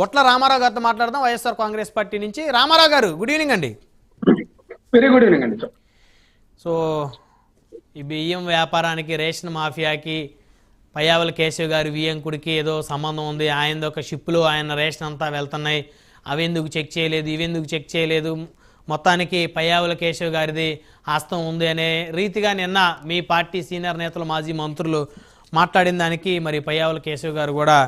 బొట్ల రామారావు గారితో మాట్లాడదాం. వైఎస్ఆర్ కాంగ్రెస్ పార్టీ నుంచి. రామారావు గారు గుడ్ ఈవినింగ్ అండి. వెరీ గుడ్ ఈవినింగ్ అండి సో ఈ బియ్యం వ్యాపారానికి రేషన్ మాఫియాకి పయ్యావల కేశవ్ గారి వియ్యంకుడికి ఏదో సంబంధం ఉంది. ఆయనది ఒక షిప్లో ఆయన రేషన్ అంతా వెళ్తున్నాయి. అవి ఎందుకు చెక్ చేయలేదు? ఇవి ఎందుకు చెక్ చేయలేదు? మొత్తానికి పయ్యావుల కేశవ్ గారిది హస్తం ఉంది అనే రీతిగా నిన్న మీ పార్టీ సీనియర్ నేతలు మాజీ మంత్రులు మాట్లాడిన దానికి మరి పయ్యావుల కేశవ్ గారు కూడా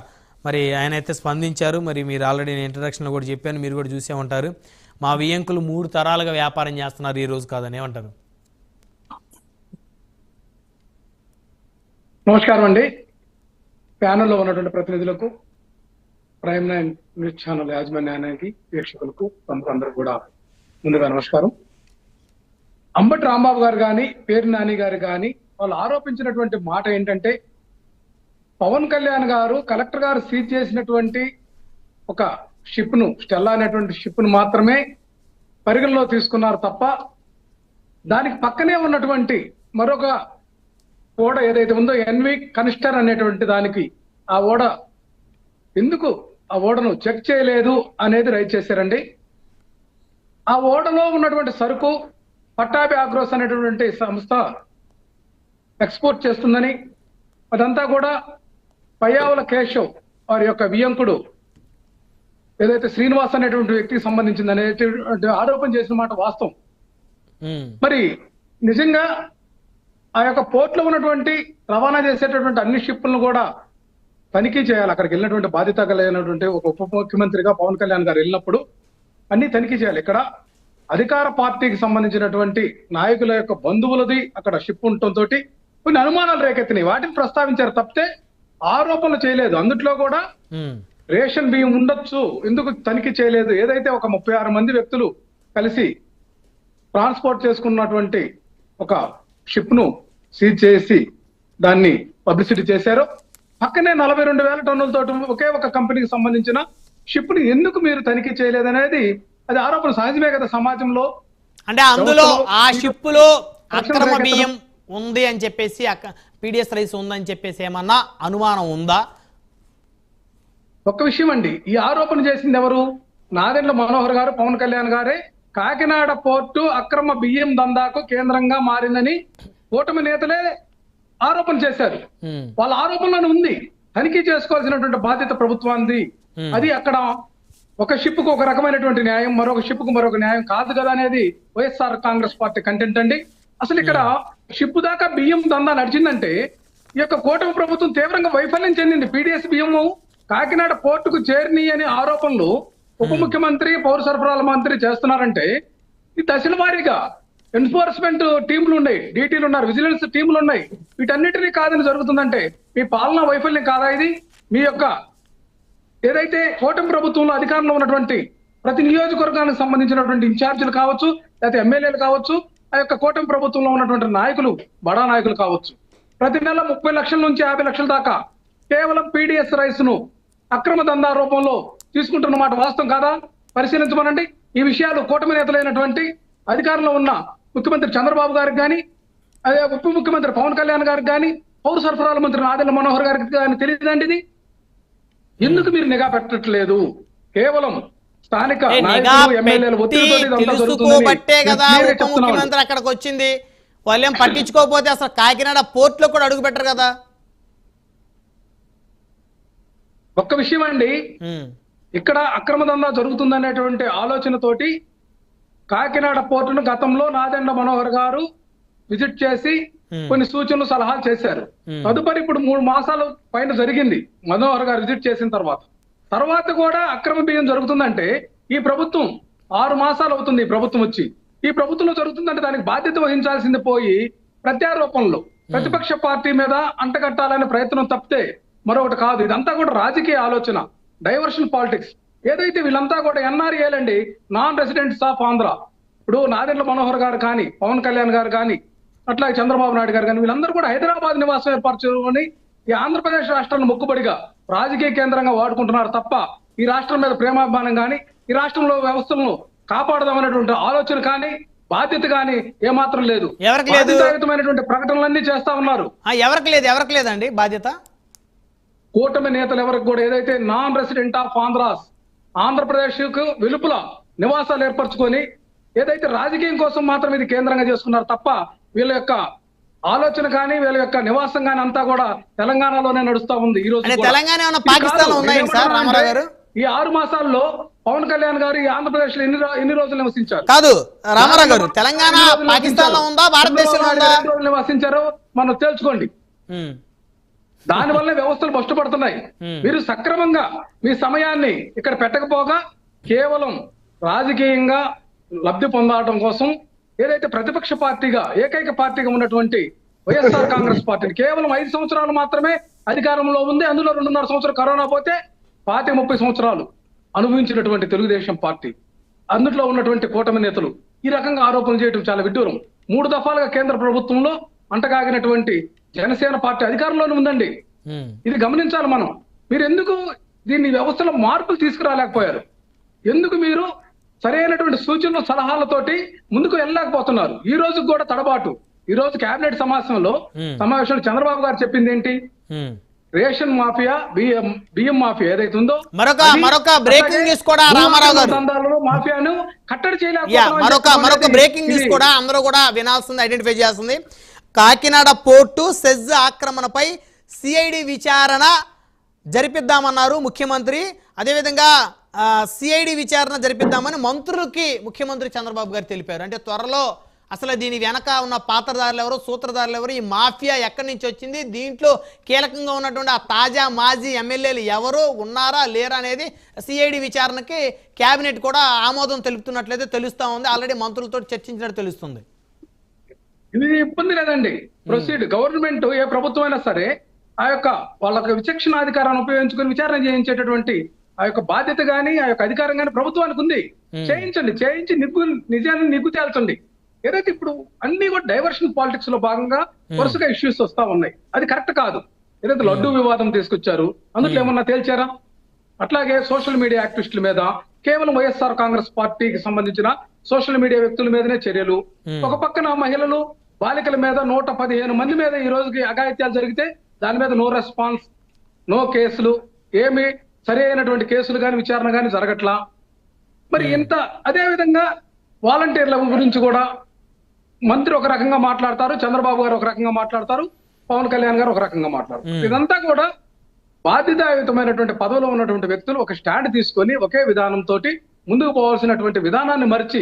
మరి ఆయన అయితే స్పందించారు. మరి మీరు ఆల్రెడీ నేను ఇంట్రడక్షన్లో కూడా చెప్పాను. మీరు కూడా చూసే ఉంటారు. మా వియ్యంకులు మూడు తరాలుగా వ్యాపారం చేస్తున్నారు ఈ రోజు కాదని. ఏమంటారు? నమస్కారం అండి. ప్యానెల్లో ఉన్నటువంటి ప్రతినిధులకు ప్రైమ్ నైన్ న్యూస్ ఛానల్ యాజమాన్యానికి వీక్షకులకు అందరూ కూడా ముందుగా నమస్కారం. అంబటి రాంబాబు గారు కానీ పేరు నాని గారు కానీ వాళ్ళు ఆరోపించినటువంటి మాట ఏంటంటే పవన్ కళ్యాణ్ గారు కలెక్టర్ గారు సీజ్ చేసినటువంటి ఒక షిప్ను స్టెల్లా అనేటువంటి షిప్ను మాత్రమే పరిగణలో తీసుకున్నారు తప్ప దానికి పక్కనే ఉన్నటువంటి మరొక ఓడ ఏదైతే ఉందో ఎన్వి కనిస్టర్ అనేటువంటి దానికి ఆ ఓడ ఎందుకు ఆ ఓడను చెక్ చేయలేదు అనేది రైట్ చేశారండి. ఆ ఓడలో ఉన్నటువంటి సరుకు పట్టాభి ఆగ్రోస్ అనేటువంటి సంస్థ ఎక్స్పోర్ట్ చేస్తుందని అదంతా కూడా పయ్యావుల కేశవ్ వారి యొక్క వియంకుడు ఏదైతే శ్రీనివాస్ అనేటువంటి వ్యక్తికి సంబంధించింది అనేటువంటి ఆరోపణ చేసిన మాట వాస్తవం. మరి నిజంగా ఆ యొక్క పోర్ట్లో ఉన్నటువంటి రవాణా చేసేటటువంటి అన్ని షిప్పులను కూడా తనిఖీ చేయాలి. అక్కడికి వెళ్ళినటువంటి బాధ్యత కలిగినటువంటి ఒక ఉప ముఖ్యమంత్రిగా పవన్ కళ్యాణ్ గారు వెళ్ళినప్పుడు అన్ని తనిఖీ చేయాలి. ఇక్కడ అధికార పార్టీకి సంబంధించినటువంటి నాయకుల యొక్క బంధువులది అక్కడ షిప్ ఉండటంతో కొన్ని అనుమానాలు రేకెత్తినాయి. వాటిని ప్రస్తావించారు తప్పితే ఆరోపణలు చేయలేదు. అందుట్లో కూడా రేషన్ బియ్యం ఉండొచ్చు. ఎందుకు తనిఖీ చేయలేదు? ఏదైతే ఒక ముప్పై ఆరు మంది వ్యక్తులు కలిసి ట్రాన్స్పోర్ట్ చేసుకున్నటువంటి ఒక షిప్ను సీజ్ చేసి దాన్ని పబ్లిసిటీ చేశారు. పక్కనే నలభై రెండు వేల టన్నులతో ఒకే ఒక కంపెనీకి సంబంధించిన షిప్ని ఎందుకు మీరు తనిఖీ చేయలేదనేది అది ఆరోపణ సహజమే కదా సమాజంలో. అంటే అందులో ఆ షిప్పులో రక్షణ అక్రమ బియ్యం ఉంది అని చెప్పేసి పీడిఎస్ రైస్ ఉందని చెప్పేసి ఏమన్నా అనుమానం ఉందా? ఒక్క విషయం అండి. ఈ ఆరోపణ చేసింది ఎవరు? నాదెండ్ల మనోహర్ గారు పవన్ కళ్యాణ్ గారే. కాకినాడ పోర్టు అక్రమ బియ్యం దందాకు కేంద్రంగా మారిందని కూటమి నేతలే ఆరోపణ చేశారు. వాళ్ళ ఆరోపణలను ఉంది. తనిఖీ చేసుకోవాల్సినటువంటి బాధ్యత ప్రభుత్వానికి. అది అక్కడ ఒక షిప్కు ఒక రకమైనటువంటి న్యాయం మరొక షిప్కు మరొక న్యాయం కాదు కదా అనేది వైఎస్ఆర్ కాంగ్రెస్ పార్టీ కంటెంట్ అండి. అసలు ఇక్కడ షిప్ దాకా బియ్యం దందా నడిచిందంటే ఈ యొక్క కూటమి ప్రభుత్వం తీవ్రంగా వైఫల్యం చెందింది. పీడిఎస్ బియ్యము కాకినాడ పోర్టుకు చేరిని అనే ఆరోపణలు ఉప ముఖ్యమంత్రి పౌర సరఫరాల మంత్రి చేస్తున్నారంటే ఈ దశల వారీగా ఎన్ఫోర్స్మెంట్ టీంలు ఉన్నాయి. డీటీలు ఉన్నారు విజిలెన్స్ టీంలు ఉన్నాయి. వీటన్నిటినీ కాదని జరుగుతుందంటే మీ పాలనా వైఫల్యం కాదా ఇది? మీ యొక్క ఏదైతే కూటమి ప్రభుత్వంలో అధికారంలో ఉన్నటువంటి ప్రతి నియోజకవర్గానికి సంబంధించినటువంటి ఇన్ఛార్జీలు కావచ్చు లేకపోతే ఎమ్మెల్యేలు కావచ్చు ఆ యొక్క కూటమి ప్రభుత్వంలో ఉన్నటువంటి నాయకులు బడా నాయకులు కావచ్చు. ప్రతి నెల ముప్పై లక్షల నుంచి యాభై లక్షల దాకా కేవలం పీడిఎస్ రైస్ను అక్రమ దందా రూపంలో తీసుకుంటున్న మాట వాస్తవం కాదా? పరిశీలించమనండి. ఈ విషయాలు కూటమి నేతలైనటువంటి అధికారంలో ఉన్న ముఖ్యమంత్రి చంద్రబాబు గారికి కానీ అదే ఉప ముఖ్యమంత్రి పవన్ కళ్యాణ్ గారికి కానీ పౌర సరఫరాల మంత్రి ఆదిల మనోహర్ గారికి కానీ తెలియదండి ఇది? ఎందుకు మీరు నిఘా పెట్టట్లేదు? కేవలం స్థానిక తెలుసుకోబట్టే కదా ఉప. ముఖ్యమంత్రి అక్కడికి వచ్చింది వాళ్ళేం పట్టించుకోకపోతే అసలు కాకినాడ పోర్టులో కూడా అడుగు పెట్టరు కదా. ఒక్క విషయం అండి. ఇక్కడ అక్రమ దందా జరుగుతుందనేటువంటి ఆలోచనతోటి కాకినాడ పోర్టును గతంలో నాదెండ మనోహర్ గారు విజిట్ చేసి. కొన్ని సూచనలు సలహాలు చేశారు. తదుపరి ఇప్పుడు మూడు మాసాల పైన జరిగింది. మనోహర్ గారు విజిట్ చేసిన తర్వాత. తర్వాత కూడా అక్రమ బియ్యం జరుగుతుందంటే ఈ ప్రభుత్వం ఆరు మాసాలు అవుతుంది ఈ ప్రభుత్వం వచ్చి. ఈ ప్రభుత్వంలో జరుగుతుందంటే దానికి బాధ్యత వహించాల్సింది పోయి ప్రత్యారోపణలు. ప్రతిపక్ష పార్టీ మీద అంటగట్టాలనే ప్రయత్నం తప్పితే మరొకటి కాదు. ఇదంతా కూడా రాజకీయ ఆలోచన. Diversion politics. ఏదైతే వీళ్ళంతా కూడా ఎన్ఆర్ఏలండి నాన్ రెసిడెంట్స్ ఆఫ్ ఆంధ్ర. ఇప్పుడు నాదెండ్ల మనోహర్ గారు కానీ పవన్ కళ్యాణ్ గారు కానీ అట్లాగే చంద్రబాబు నాయుడు గారు కానీ వీళ్ళందరూ కూడా హైదరాబాద్ నివాసం ఏర్పరచుకొని ఈ ఆంధ్రప్రదేశ్ రాష్ట్రాన్ని మొక్కుబడిగా రాజకీయ కేంద్రంగా వాడుకుంటున్నారు తప్ప ఈ రాష్ట్రం మీద ప్రేమాభిమానం కానీ ఈ రాష్ట్రంలో వ్యవస్థలను కాపాడదామనేటువంటి ఆలోచన కానీ బాధ్యత కానీ ఏమాత్రం లేదు. ఎవరికి లేదు? బాధ్యతాయుతమైనటువంటి ప్రకటనలన్నీ చేస్తా ఉన్నారు. ఎవరికి లేదు? ఎవరికి లేదండి బాధ్యత? కూటమి నేతలు ఎవరికి కూడా ఏదైతే నాన్ రెసిడెంట్ ఆఫ్ ఆంధ్రాస్ ఆంధ్రప్రదేశ్కు వెలుపల నివాసాలు ఏర్పరచుకొని ఏదైతే రాజకీయం కోసం మాత్రం ఇది కేంద్రంగా చేసుకున్నారు తప్ప వీళ్ళ యొక్క ఆలోచన కానీ వీళ్ళ యొక్క నివాసం కానీ అంతా కూడా తెలంగాణలోనే నడుస్తా ఉంది ఈ రోజు. తెలంగాణ పాకిస్తాన్ గారు ఈ ఆరు మాసాల్లో పవన్ కళ్యాణ్ గారు ఈ ఆంధ్రప్రదేశ్లో ఎన్ని ఎన్ని రోజులు నివసించారు కాదు రామారావు గారు తెలంగాణ పాకిస్తాన్లో? ఉందా భారతదేశంలో ఎన్ని రోజులు నివసించారో మనం తేల్చుకోండి దాని వల్ల వ్యవస్థలు బష్టపడుతున్నాయి Hmm. మీరు సక్రమంగా మీ సమయాన్ని ఇక్కడ పెట్టకపోగా కేవలం రాజకీయంగా లబ్ధి పొందడం కోసం ఏదైతే ప్రతిపక్ష పార్టీగా ఏకైక పార్టీగా ఉన్నటువంటి వైఎస్ఆర్ కాంగ్రెస్ పార్టీని కేవలం ఐదు సంవత్సరాలు మాత్రమే అధికారంలో ఉంది. అందులో రెండున్నర సంవత్సరం కరోనా పోతే పాతి ముప్పై సంవత్సరాలు అనుభవించినటువంటి తెలుగుదేశం పార్టీ. అందులో ఉన్నటువంటి కూటమి నేతలు ఈ రకంగా ఆరోపణలు చేయడం చాలా విడ్డూరం. మూడు దఫాలుగా కేంద్ర ప్రభుత్వంలో అంటగాగినటువంటి జనసేన పార్టీ అధికారంలోనే ఉందండి. ఇది గమనించాలి మనం. మీరు ఎందుకు దీన్ని వ్యవస్థలో మార్పులు తీసుకురాలేకపోయారు? ఎందుకు మీరు సరైనటువంటి సూచనలు సలహాలతోటి ముందుకు వెళ్ళలేకపోతున్నారు. ఈ రోజు కూడా తడబాటు. ఈ రోజు కేబినెట్ సమావేశంలో. సమావేశంలో చంద్రబాబు గారు చెప్పింది ఏంటి. రేషన్ మాఫియా బియ్యం బియ్యం మాఫియా ఏదైతే ఉందో మరొక మరొక బ్రేకింగ్ న్యూస్ కూడా రామారావు గారు. మాఫియాను కట్టడి మరొక మరొక బ్రేకింగ్ న్యూస్ కూడా అందరూ కూడా వినాల్సింది ఐడెంటిఫై చేస్తుంది కాకినాడ పోర్టు సెజ్ ఆక్రమణపై సిఐడి విచారణ జరిపిద్దామన్నారు ముఖ్యమంత్రి. అదేవిధంగా సిఐడి విచారణ జరిపిద్దామని మంత్రులకి ముఖ్యమంత్రి చంద్రబాబు గారు తెలిపారు. అంటే త్వరలో అసలు దీని వెనక ఉన్న పాత్రదారులు ఎవరు సూత్రధారులు ఎవరు ఈ మాఫియా ఎక్కడి నుంచి వచ్చింది దీంట్లో కీలకంగా ఉన్నటువంటి ఆ తాజా మాజీ ఎమ్మెల్యేలు ఎవరు ఉన్నారా లేరా అనేది సిఐడి విచారణకి కేబినెట్ కూడా ఆమోదం తెలుపుతున్నట్లయితే తెలుస్తా ఉంది. ఆల్రెడీ మంత్రులతో చర్చించినట్టు తెలుస్తుంది. ఇది ఇబ్బంది లేదండి. ప్రొసీడ్. గవర్నమెంట్ ఏ ప్రభుత్వం అయినా సరే ఆ యొక్క వాళ్ళ విచక్షణ అధికారాన్ని ఉపయోగించుకొని విచారణ చేయించేటటువంటి ఆ యొక్క బాధ్యత గాని ఆ యొక్క అధికారం గాని ప్రభుత్వానికి ఉంది. చేయించండి చేయించి నిగ్గు నిజాన్ని నిగ్గు తేల్చండి. ఏదైతే ఇప్పుడు అన్ని కూడా డైవర్షన్ పాలిటిక్స్లో భాగంగా వరుసగా ఇష్యూస్ వస్తా ఉన్నాయి. అది కరెక్ట్ కాదు. ఏదైతే లడ్డు వివాదం తీసుకొచ్చారు అందులో ఏమన్నా తేల్చారా? అట్లాగే సోషల్ మీడియా యాక్టివిస్టుల మీద కేవలం వైఎస్ఆర్ కాంగ్రెస్ పార్టీకి సంబంధించిన సోషల్ మీడియా వ్యక్తుల మీదనే చర్యలు. ఒక పక్కన మహిళలు బాలికల మీద నూట పదిహేను మంది మీద ఈ రోజుకి అఘాయిత్యాలు జరిగితే దాని మీద నో రెస్పాన్స్ నో కేసులు ఏమి సరి అయినటువంటి కేసులు కానీ విచారణ కానీ జరగట్లా? మరి ఇంత అదే విధంగా వాలంటీర్ల గురించి కూడా మంత్రి ఒక రకంగా మాట్లాడతారు చంద్రబాబు గారు ఒక రకంగా మాట్లాడతారు పవన్ కళ్యాణ్ గారు ఒక రకంగా మాట్లాడతారు. ఇదంతా కూడా బాధ్యతాయుతమైనటువంటి పదవిలో ఉన్నటువంటి వ్యక్తులు ఒక స్టాండ్ తీసుకొని ఒకే విధానంతో ముందుకు పోవాల్సినటువంటి విధానాన్ని మరిచి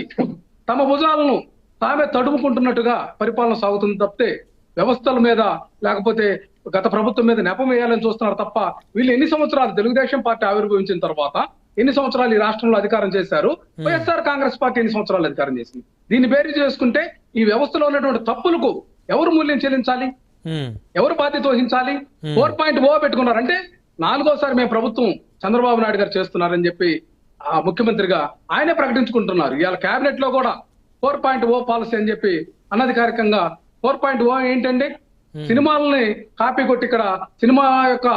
తమ భుజాలను తామే తడుముకుంటున్నట్టుగా పరిపాలన సాగుతుంది తప్పితే వ్యవస్థల మీద లేకపోతే గత ప్రభుత్వం మీద నెపం వేయాలని చూస్తున్నారు తప్ప వీళ్ళు ఎన్ని సంవత్సరాలు తెలుగుదేశం పార్టీ ఆవిర్భవించిన తర్వాత ఎన్ని సంవత్సరాలు ఈ రాష్ట్రంలో అధికారం చేశారు? వైఎస్ఆర్ కాంగ్రెస్ పార్టీ ఎన్ని సంవత్సరాలు అధికారం చేసింది? దీన్ని బేరీ చేసుకుంటే ఈ వ్యవస్థలో ఉన్నటువంటి తప్పులకు ఎవరు మూల్యం చెల్లించాలి? ఎవరు బాధ్యత వహించాలి? ఫోర్ పాయింట్ ఓ పెట్టుకున్నారు. అంటే నాలుగోసారి మేము ప్రభుత్వం చంద్రబాబు నాయుడు గారు చేస్తున్నారని చెప్పి ఆ ముఖ్యమంత్రిగా ఆయనే ప్రకటించుకుంటున్నారు. ఇవాళ కేబినెట్లో కూడా ఫోర్ పాయింట్ ఓ పాలసీ అని చెప్పి అనధికారికంగా ఫోర్ పాయింట్ ఓ ఏంటండి? సినిమాలని కాపీ కొట్టి ఇక్కడ సినిమా యొక్క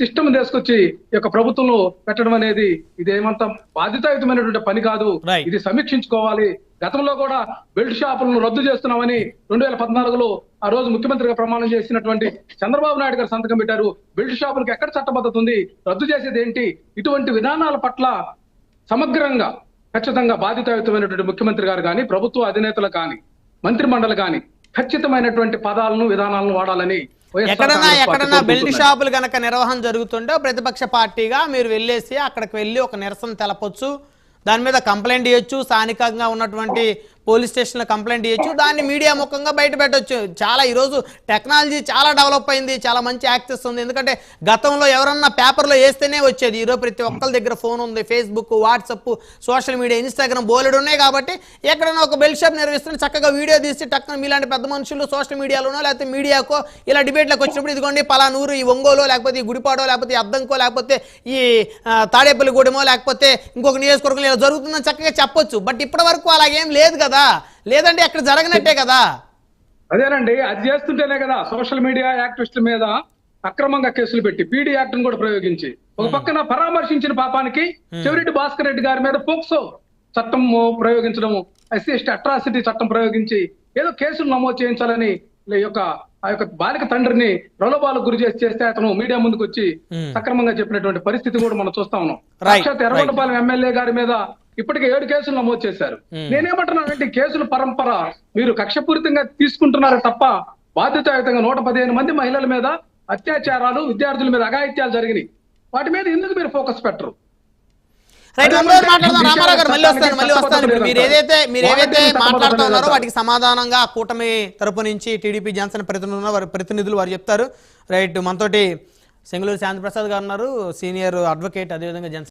సిస్టమ్ తీసుకొచ్చి ఈ యొక్క ప్రభుత్వంలో పెట్టడం అనేది ఇదేమంత బాధ్యతాయుతమైనటువంటి పని కాదు. ఇది సమీక్షించుకోవాలి. గతంలో కూడా బెల్ట్ షాపులను రద్దు చేస్తున్నామని రెండు వేల పద్నాలుగులో ఆ రోజు ముఖ్యమంత్రిగా ప్రమాణం చేసినటువంటి చంద్రబాబు నాయుడు గారు సంతకం పెట్టారు. బెల్ట్ షాపులకు ఎక్కడ చట్టబద్ధత ఉంది? రద్దు చేసేది ఏంటి ఇటువంటి విధానాల పట్ల సమగ్రంగా ఖచ్చితంగా బాధ్యతాయుతమైనటువంటి ముఖ్యమంత్రి గారు కానీ ప్రభుత్వ అధినేతలు కానీ మంత్రి మండలి కానీ ఖచ్చితమైనటువంటి పదాలను విధానాలను వాడాలని ఎక్కడన్నా ఎక్కడన్నా బెల్ట్. షాపులు గనక నిర్వహణ జరుగుతుంటే ప్రతిపక్ష పార్టీగా మీరు వెళ్ళేసి అక్కడికి వెళ్ళి ఒక నిరసన తెలపొచ్చు దాని మీద కంప్లైంట్ ఇవ్వచ్చు స్థానికంగా ఉన్నటువంటి పోలీస్ స్టేషన్లో కంప్లైంట్ ఇవ్వచ్చు దాన్ని మీడియా ముఖంగా బయట పెట్టొచ్చు. చాలా ఈరోజు టెక్నాలజీ చాలా డెవలప్ అయింది. చాలా మంచి యాక్సెస్ ఉంది. ఎందుకంటే గతంలో ఎవరన్నా పేపర్లో వేస్తేనే వచ్చేది. ఈరోజు ప్రతి ఒక్కరి దగ్గర ఫోన్ ఉంది. Facebook WhatsApp social media Instagram బోలెడు ఉన్నాయి కాబట్టి ఎక్కడైనా ఒక బెల్ షాప్ నిర్వహిస్తున్న చక్కగా వీడియో తీసి టక్కున మీలాంటి పెద్ద మనుషులు సోషల్ మీడియాలోనో లేకపోతే మీడియాకో ఇలా డిబేట్లకు వచ్చినప్పుడు ఇదిగోండి పలానూరు ఈ ఒంగోలో లేకపోతే ఈ గుడిపాడో లేకపోతే అద్దంకో లేకపోతే ఈ తాడేపల్లిగూడెమో లేకపోతే ఇంకొక నియోజకవర్గంలో ఇలా జరుగుతుందని చక్కగా చెప్పొచ్చు. బట్ ఇప్పటి వరకు అలాగేం లేదు కదా. లేదంటే అక్కడ జరగనట్టే కదా? అదేనండి అది చేస్తుంటేనే కదా సోషల్ మీడియా యాక్టివిస్టుల మీద అక్రమంగా కేసులు పెట్టి పీడీ యాక్ట్ కూడా ప్రయోగించి. ఒక పక్కన పరామర్శించిన పాపానికి చెవిరెడ్డి భాస్కర్ రెడ్డి గారి మీద పోక్సో చట్టం ప్రయోగించడం ఎస్సీ ఎస్టీ అట్రాసిటీ చట్టం ప్రయోగించి ఏదో కేసులు నమోదు చేయించాలని యొక్క ఆ యొక్క బాలిక తండ్రిని ప్రలోభాలకు గురి చేసి చేస్తే అతను మీడియా ముందుకు వచ్చి. సక్రమంగా చెప్పినటువంటి పరిస్థితి కూడా మనం చూస్తా ఉన్నాం. సాక్షాత్ ఎర్రగొండపాలెం ఎమ్మెల్యే గారి మీద ఇప్పటికే ఏడు కేసులు నమోదు చేశారు. నేనేమంటున్నానంటే ఈ కేసుల పరంపర మీరు కక్షపూరితంగా తీసుకుంటున్నారు తప్ప బాధ్యతాయుతంగా నూట పదిహేను మంది మహిళల మీద అత్యాచారాలు విద్యార్థుల మీద అఘాయిత్యాలు జరిగినాయి. వాటి మీద ఎందుకు మీరు ఫోకస్ పెట్టరు? రైట్ అదే అందరూ అంటే మాట్లాడదాం. ఈ రామారావు గారు మళ్ళీ విషయానికి వస్తాను మళ్ళీ వస్తాను. ఇప్పుడు మీరు ఏదైతే మీరు. ఏవైతే మాట్లాడుతూ ఉన్నారో. వాటికి సమాధానంగా కూటమి తరపు నుంచి టీడీపీ జనసేన ప్రతినిధులు వారి ప్రతినిధులు వారు చెప్తారు. రైట్ మనతోటి సెంగులూరు శాంతిప్రసాద్ గారు ఉన్నారు. సీనియర్ అడ్వకేట్ అదేవిధంగా జనసేన